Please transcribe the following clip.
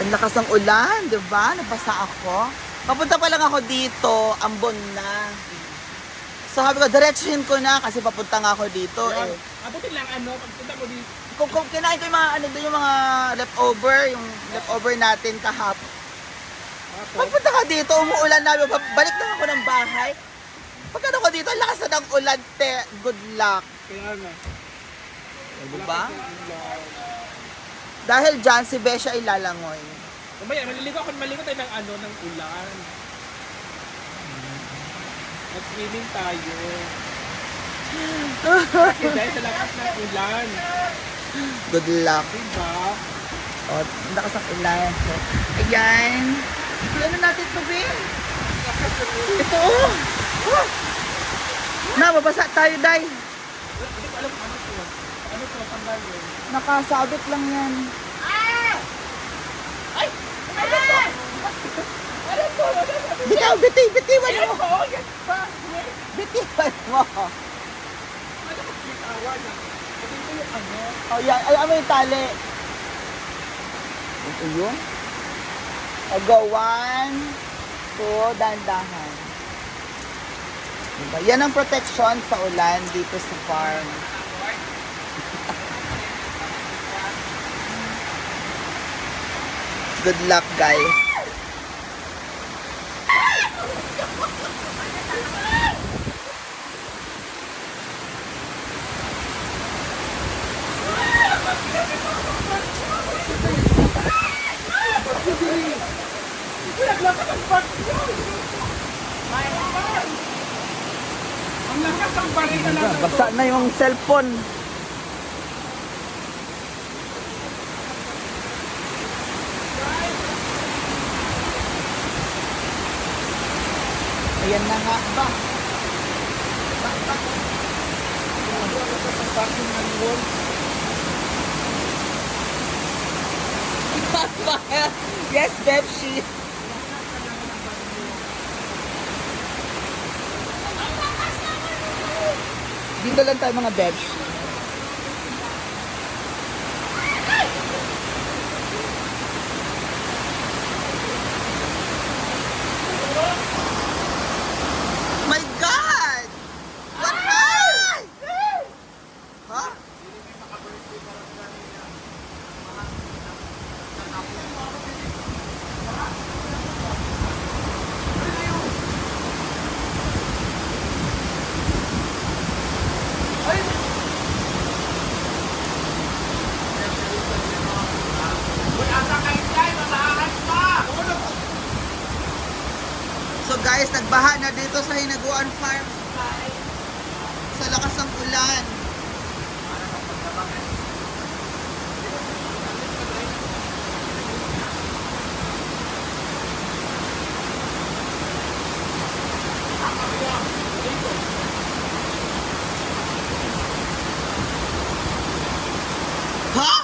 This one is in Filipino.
Ang lakas ng ulan, di ba? Nabasa ako. Papunta pa lang ako dito, ambon na. So sabi ko, diretsuhin ko na kasi papunta nga ako dito eh. Abutin lang ano, pagpunta mo dito. Kung, kung kinain ko yung mga ano doon, yung mga leftover, yung leftover natin. Tapos, Pagpunta ka dito, umuulan na, balik na ako ng bahay. Pag ano ko dito, lakas na ng ulan, te. Good luck. kaya nga. Diba? Dahil dyan, si Besha ay lalangoy. Mamaya, maliligo ako, maliligo tayo ng ano, ng ulan. Mag-swimming tayo. Kasi dahil sa lakas ng ulan. Good luck. Diba? O, ang lakas ng ulan. So, ayan. Ano natin ito, Be? Ito, oh. Oh. Na, mabasa tayo, Day. Hindi ko alam kung ano to. Ano to, tanggal yun. Nakasabit lang yan. Bitaw, biti, bitiwan Ayan mo. po, yan pa. Bitiwan mo. Ano ko bitawan na? Ito yung ano. O, yan. Ay, ano yung tali? Ito yun. O, go. One, two, dandahan. Diba? Yan ang protection sa ulan dito sa farm. Good luck, guys. Basta na yung cellphone. Ayan na nga ba? Parking ng wall. yes, Bepsi. Dito lang tayo mga Bepsi. guys, nagbaha na dito sa Hinaguan Farm. Sa lakas ng ulan. Ha? Huh?